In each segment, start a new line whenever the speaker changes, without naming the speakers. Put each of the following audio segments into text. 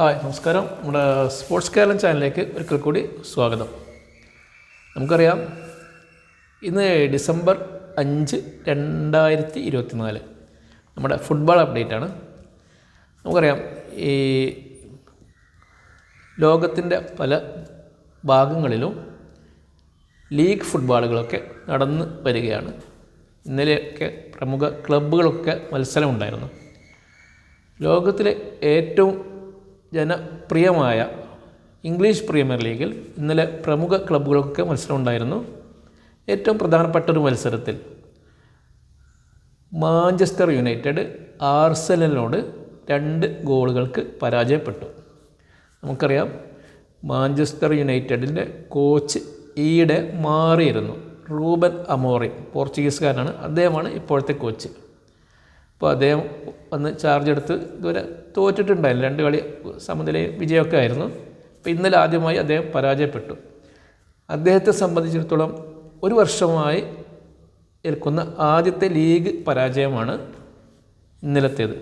Hi നമസ്കാരം. നമ്മുടെ sports Keralam ചാനലിലേക്ക് ഒരിക്കൽ കൂടി സ്വാഗതം. നമുക്കറിയാം ഇന്ന് ഡിസംബർ അഞ്ച് രണ്ടായിരത്തി ഇരുപത്തിനാല്. നമ്മുടെ ഫുട്ബോൾ അപ്ഡേറ്റ് ആണ്. നമുക്കറിയാം ഈ ലോകത്തിന്റെ പല ഭാഗങ്ങളിലും ലീഗ് ഫുട്ബോളുകളൊക്കെ നടന്ന് വരികയാണ്. ഇന്നലെയൊക്കെ പ്രമുഖ ക്ലബ്ബുകളൊക്കെ മത്സരമുണ്ടായിരുന്നു. ലോകത്തിലെ ഏറ്റവും ജനപ്രിയമായ ഇംഗ്ലീഷ് പ്രീമിയർ ലീഗിൽ ഇന്നലെ പ്രമുഖ ക്ലബ്ബുകൾക്കൊക്കെ മത്സരം ഉണ്ടായിരുന്നു ഏറ്റവും പ്രധാനപ്പെട്ട ഒരു മത്സരത്തിൽ മാഞ്ചസ്റ്റർ യുണൈറ്റഡ് ആർസലിനോട് രണ്ട് ഗോളുകൾക്ക് പരാജയപ്പെട്ടു. നമുക്കറിയാം മാഞ്ചസ്റ്റർ യുണൈറ്റഡിന്റെ കോച്ച് ഈയിടെ മാറിയിരുന്നു. റൂബൻ അമോറി പോർച്ചുഗീസുകാരനാണ്. അദ്ദേഹമാണ് ഇപ്പോഴത്തെ കോച്ച്. അപ്പോൾ അദ്ദേഹം വന്ന് ചാർജ് എടുത്ത് ഇതുവരെ തോറ്റിട്ടുണ്ടായില്ല. രണ്ട് കളി സമനില വിജയമൊക്കെ ആയിരുന്നു. അപ്പോൾ ഇന്നലെ ആദ്യമായി അദ്ദേഹം പരാജയപ്പെട്ടു. അദ്ദേഹത്തെ സംബന്ധിച്ചിടത്തോളം ഒരു വർഷമായി ഏൽക്കുന്ന ആദ്യത്തെ ലീഗ് പരാജയമാണ് ഇന്നലത്തേത്.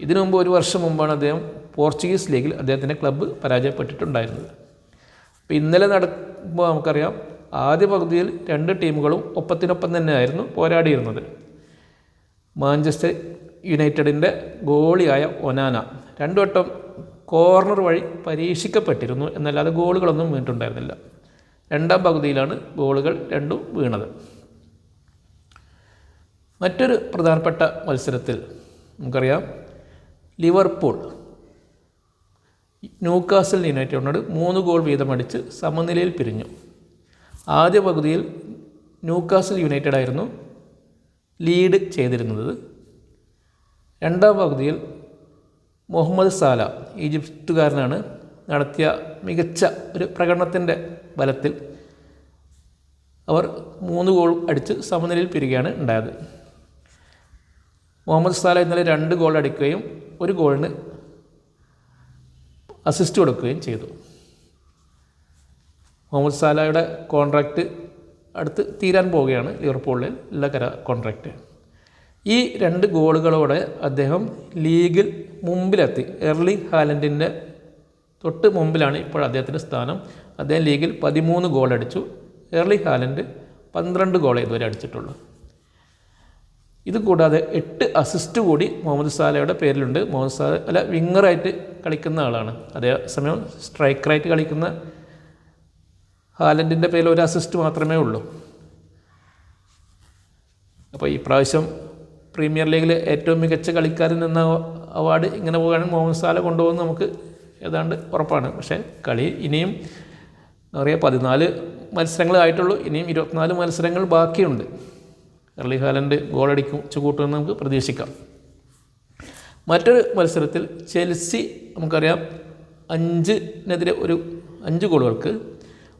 ഇതിനു മുമ്പ് ഒരു വർഷം മുമ്പാണ് അദ്ദേഹം പോർച്ചുഗീസ് ലീഗിൽ അദ്ദേഹത്തിന്റെ ക്ലബ്ബ് പരാജയപ്പെട്ടിട്ടുണ്ടായിരുന്നത്. അപ്പോൾ ഇന്നലെ നടക്കുമ്പോൾ നമുക്കറിയാം ആദ്യ പകുതിയിൽ രണ്ട് ടീമുകളും ഒപ്പത്തിനൊപ്പം തന്നെയായിരുന്നു പോരാടിയിരുന്നത്. മാഞ്ചസ്റ്റർ യുണൈറ്റഡിന്റെ ഗോളിയായ ഒനാന. രണ്ടു വട്ടം കോർണർ വഴി പരീക്ഷിക്കപ്പെട്ടിരുന്നു. എന്നല്ലാതെ ഗോളുകളൊന്നും വീണിട്ടുണ്ടായിരുന്നില്ല. രണ്ടാം പകുതിയിലാണ് ഗോളുകൾ രണ്ടും വീണത്. മറ്റൊരു പ്രധാനപ്പെട്ട മത്സരത്തിൽ നമുക്കറിയാം ലിവർപൂൾ. ന്യൂക്കാസിൽ യുണൈറ്റഡിനോട് മൂന്ന് ഗോൾ വീതമടിച്ച് സമനിലയിൽ പിരിഞ്ഞു. ആദ്യ പകുതിയിൽ ന്യൂക്കാസിൽ യുണൈറ്റഡ് ആയിരുന്നു ലീഡ് ചെയ്തിരുന്നത്. രണ്ടാം പകുതിയിൽ മുഹമ്മദ് സാല ഈജിപ്തുകാരനാണ് നടത്തിയ മികച്ച ഒരു പ്രകടനത്തിന്റെ ബലത്തിൽ അവർ മൂന്ന് ഗോൾ അടിച്ച് സമനിലയിൽ പിരികയാണ് ഉണ്ടായത്. മുഹമ്മദ് സാല ഇന്നലെ രണ്ട് ഗോൾ അടിക്കുകയും ഒരു ഗോളിന് അസിസ്റ്റ് കൊടുക്കുകയും ചെയ്തു. മുഹമ്മദ് സാലയുടെ കോൺട്രാക്റ്റ് അടുത്ത് തീരാൻ പോവുകയാണ് ലിവർപൂളിൽ ഉള്ള കര കോൺട്രാക്റ്റ് ഈ രണ്ട് ഗോളുകളോടെ അദ്ദേഹം ലീഗിൽ മുമ്പിലെത്തി. എർലി ഹാലൻഡിന്റെ തൊട്ട് മുമ്പിലാണ് ഇപ്പോൾ അദ്ദേഹത്തിന്റെ സ്ഥാനം. അദ്ദേഹം ലീഗിൽ പതിമൂന്ന് ഗോൾ അടിച്ചു. എർലിംഗ് ഹാലൻഡ് പന്ത്രണ്ട് ഗോൾ ഇതുവരെ അടിച്ചിട്ടുള്ളൂ. ഇതുകൂടാതെ എട്ട് അസിസ്റ്റ് കൂടി മുഹമ്മദ് സാലയുടെ പേരിലുണ്ട്. മുഹമ്മദ് സാല അല്ല വിങ്ങറായിട്ട് കളിക്കുന്ന ആളാണ്. അതേസമയം സ്ട്രൈക്കറായിട്ട് കളിക്കുന്ന ഹാലൻഡിന്റെ പേരിൽ ഒരു അസിസ്റ്റ് മാത്രമേ ഉള്ളൂ. അപ്പോൾ ഈ പ്രാവശ്യം പ്രീമിയർ ലീഗിൽ ഏറ്റവും മികച്ച കളിക്കാരൻ എന്ന അവാർഡ് ഇങ്ങനെ പോകുകയാണെങ്കിൽ മുഹമ്മദ് സാല കൊണ്ടുപോകുന്ന നമുക്ക് ഏതാണ്ട് ഉറപ്പാണ്. പക്ഷേ കളി ഇനിയും എന്താ പറയുക പതിനാല് മത്സരങ്ങളായിട്ടുള്ളൂ ഇനിയും ഇരുപത്തിനാല് മത്സരങ്ങൾ ബാക്കിയുണ്ട്. എർലി ഹാലൻഡ് ഗോളടിച്ചു കൂട്ടുമെന്ന് നമുക്ക് പ്രതീക്ഷിക്കാം. മറ്റൊരു മത്സരത്തിൽ ചെൽസി നമുക്കറിയാം അഞ്ചിനെതിരെ ഒരു അഞ്ച് ഗോളുകൾക്ക്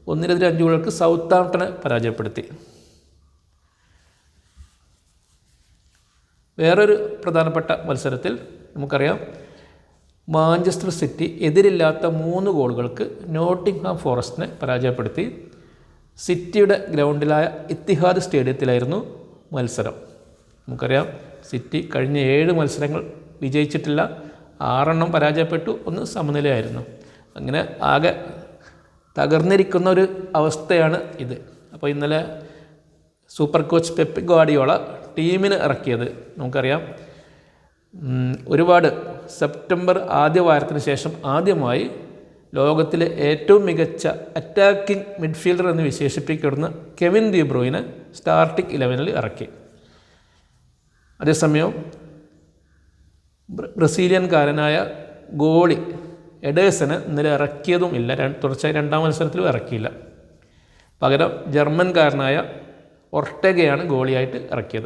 ഒന്നിനെതിരെ അഞ്ച് ഗോളുകൾക്ക് സൗത്ത് ആംപ്ടനെ പരാജയപ്പെടുത്തി. വേറൊരു പ്രധാനപ്പെട്ട മത്സരത്തിൽ നമുക്കറിയാം മാഞ്ചസ്റ്റർ സിറ്റി എതിരില്ലാത്ത മൂന്ന് ഗോളുകൾക്ക് നോട്ടിംഗ്ഹാം ഫോറസ്റ്റിനെ പരാജയപ്പെടുത്തി. സിറ്റിയുടെ ഗ്രൗണ്ടിലായ ഇത്തിഹാദ് സ്റ്റേഡിയത്തിലായിരുന്നു മത്സരം. നമുക്കറിയാം സിറ്റി കഴിഞ്ഞ ഏഴ് മത്സരങ്ങൾ വിജയിച്ചിട്ടില്ല. ആറെണ്ണം പരാജയപ്പെട്ടു ഒന്ന് സമനിലയായിരുന്നു. അങ്ങനെ ആകെ തകർന്നിരിക്കുന്ന ഒരു അവസ്ഥയാണ് ഇത്. അപ്പോൾ ഇന്നലെ സൂപ്പർ കോച്ച് പെപ്പി ഗാഡിയോള ടീമിന് ഇറക്കിയത് നമുക്കറിയാം. ഒരുപാട് സെപ്റ്റംബർ ആദ്യ വാരത്തിന് ശേഷം ആദ്യമായി ലോകത്തിലെ ഏറ്റവും മികച്ച അറ്റാക്കിംഗ് മിഡ്ഫീൽഡർ എന്ന് വിശേഷിപ്പിക്കപ്പെടുന്ന കെവിൻ ദ്യൂബ്രോയിനെ സ്റ്റാർട്ടിംഗ് ഇലവനിൽ ഇറക്കി. അതേസമയം ബ്രസീലിയൻകാരനായ ഗോളി എഡേഴ്സന് ഇന്നലെ ഇറക്കിയതും ഇല്ല. തുടർച്ചയായി രണ്ടാം മത്സരത്തിലും ഇറക്കിയില്ല. പകരം ജർമ്മൻകാരനായ ഒർട്ടഗയാണ് ഗോളിയായിട്ട് ഇറക്കിയത്.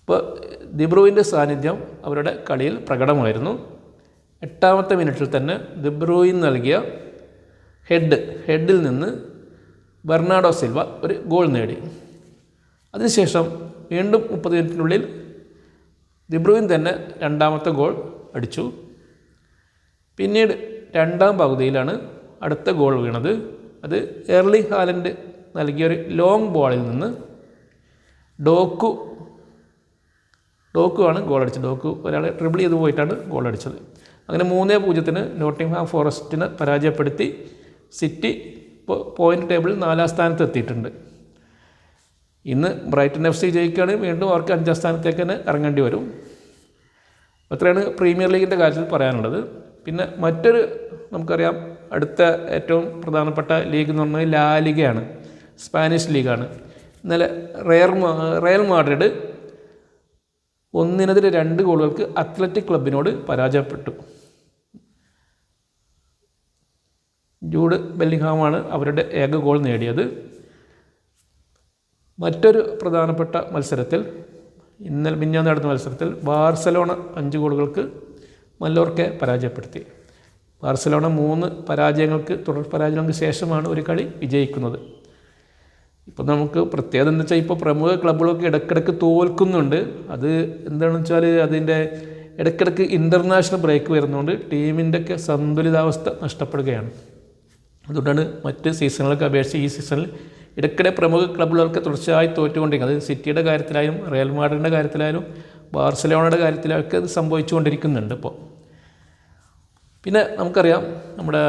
ഇപ്പോൾ ദിബ്രുവിന്റെ സാന്നിധ്യം അവരുടെ കളിയിൽ പ്രകടമായിരുന്നു. എട്ടാമത്തെ മിനിറ്റിൽ തന്നെ ദിബ്രൂയിൻ നൽകിയ ഹെഡ് ഹെഡിൽ നിന്ന് ബെർണാഡോ സിൽവ ഒരു ഗോൾ നേടി. അതിനുശേഷം വീണ്ടും മുപ്പത് മിനിറ്റിനുള്ളിൽ ദിബ്രൂയിൻ തന്നെ രണ്ടാമത്തെ ഗോൾ അടിച്ചു. പിന്നീട് രണ്ടാം പകുതിയിലാണ് അടുത്ത ഗോൾ വീണത്. അത് എർലി ഹാലൻഡ് നൽകിയൊരു ലോങ് ബോളിൽ നിന്ന് ഡോക്കു ഡോക്കു ആണ് ഗോൾ അടിച്ചത്. ഡോക്കു ഒരാൾ ട്രിബിൾ ചെയ്ത് പോയിട്ടാണ് ഗോൾ അടിച്ചത്. അങ്ങനെ മൂന്നേ പൂജ്യത്തിന് നോട്ടിംഗ്ഹാം ഫോറസ്റ്റിനെ പരാജയപ്പെടുത്തി സിറ്റി ഇപ്പോൾ പോയിന്റ് ടേബിളിൽ നാലാം സ്ഥാനത്ത് എത്തിയിട്ടുണ്ട്. ഇന്ന് ബ്രൈറ്റൺ എഫ് സി ജയിക്കുകയാണെങ്കിൽ വീണ്ടും അവർക്ക് അഞ്ചാം സ്ഥാനത്തേക്ക് തന്നെ ഇറങ്ങേണ്ടി വരും. അത്രയാണ് പ്രീമിയർ ലീഗിന്റെ കാര്യത്തിൽ പറയാനുള്ളത്. പിന്നെ മറ്റൊരു നമുക്കറിയാം അടുത്ത ഏറ്റവും പ്രധാനപ്പെട്ട ലീഗ് എന്ന് പറഞ്ഞാൽ ലാലിഗയാണ് സ്പാനിഷ് ലീഗാണ്. ഇന്നലെ റയർ റയൽ മാഡ്രിഡ് ഒന്നിനെതിരെ രണ്ട് ഗോളുകൾക്ക് അത്ലറ്റിക് ക്ലബിനോട് പരാജയപ്പെട്ടു. ജൂഡ് ബെല്ലിംഗ്ഹാമാണ് അവരുടെ ഏക ഗോൾ നേടിയത്. മറ്റൊരു പ്രധാനപ്പെട്ട മത്സരത്തിൽ ഇന്നലെ മിഞ്ഞാന്ന് നടന്ന മത്സരത്തിൽ ബാർസലോണ അഞ്ച് ഗോളുകൾക്ക് മല്ലോർക്കെ പരാജയപ്പെടുത്തി. ബാർസലോണ മൂന്ന് പരാജയങ്ങൾക്ക് തുടർ പരാജയങ്ങൾക്ക് ശേഷമാണ് ഒരു കളി വിജയിക്കുന്നത്. ഇപ്പം നമുക്ക് പ്രത്യേകത എന്താ വെച്ചാൽ ഇപ്പോൾ പ്രമുഖ ക്ലബ്ബുകളൊക്കെ ഇടക്കിടക്ക് തോൽക്കുന്നുണ്ട്. അത് എന്താണെന്ന് വെച്ചാൽ അതിന്റെ ഇടക്കിടക്ക് ഇന്റർനാഷണൽ ബ്രേക്ക് വരുന്നതുകൊണ്ട് ടീമിന്റെ ഒക്കെ സന്തുലിതാവസ്ഥ നഷ്ടപ്പെടുകയാണ്. അതുകൊണ്ടാണ് മറ്റ് സീസണുകളൊക്കെ അപേക്ഷിച്ച് ഈ സീസണിൽ ഇടയ്ക്കിടെ പ്രമുഖ ക്ലബ്ബുകളൊക്കെ തുടർച്ചയായി തോറ്റുകൊണ്ടിരിക്കുന്നത്. അത് സിറ്റിയുടെ കാര്യത്തിലായാലും റയൽ മാഡ്രിഡിന്റെ കാര്യത്തിലായാലും ബാർസലോണയുടെ കാര്യത്തിലൊക്കെ അത് സംഭവിച്ചുകൊണ്ടിരിക്കുന്നുണ്ട് ഇപ്പോൾ. പിന്നെ നമുക്കറിയാം നമ്മുടെ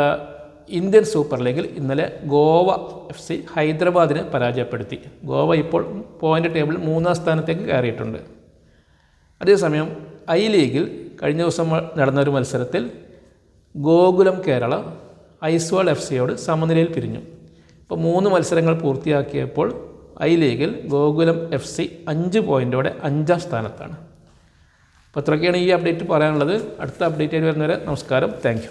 ഇന്ത്യൻ സൂപ്പർ ലീഗിൽ ഇന്നലെ ഗോവ എഫ് സി ഹൈദരാബാദിനെ പരാജയപ്പെടുത്തി. ഗോവ ഇപ്പോൾ പോയിന്റ് ടേബിളിൽ മൂന്നാം സ്ഥാനത്തേക്ക് കയറിയിട്ടുണ്ട്. അതേസമയം ഐ ലീഗിൽ കഴിഞ്ഞ ദിവസം നടന്ന ഒരു മത്സരത്തിൽ ഗോകുലം കേരള ഐസ്വാൾ എഫ് സിയോട് സമനിലയിൽ പിരിഞ്ഞു. ഇപ്പോൾ മൂന്ന് മത്സരങ്ങൾ പൂർത്തിയാക്കിയപ്പോൾ ഐ ലീഗിൽ ഗോകുലം എഫ് സി അഞ്ച് പോയിന്റോടെ അഞ്ചാം സ്ഥാനത്താണ്. അപ്പോൾ അത്രയൊക്കെയാണ് ഈ അപ്ഡേറ്റ് പറയാനുള്ളത്. അടുത്ത അപ്ഡേറ്റ് ആയിട്ട് വരുന്നവരെ നമസ്കാരം. താങ്ക്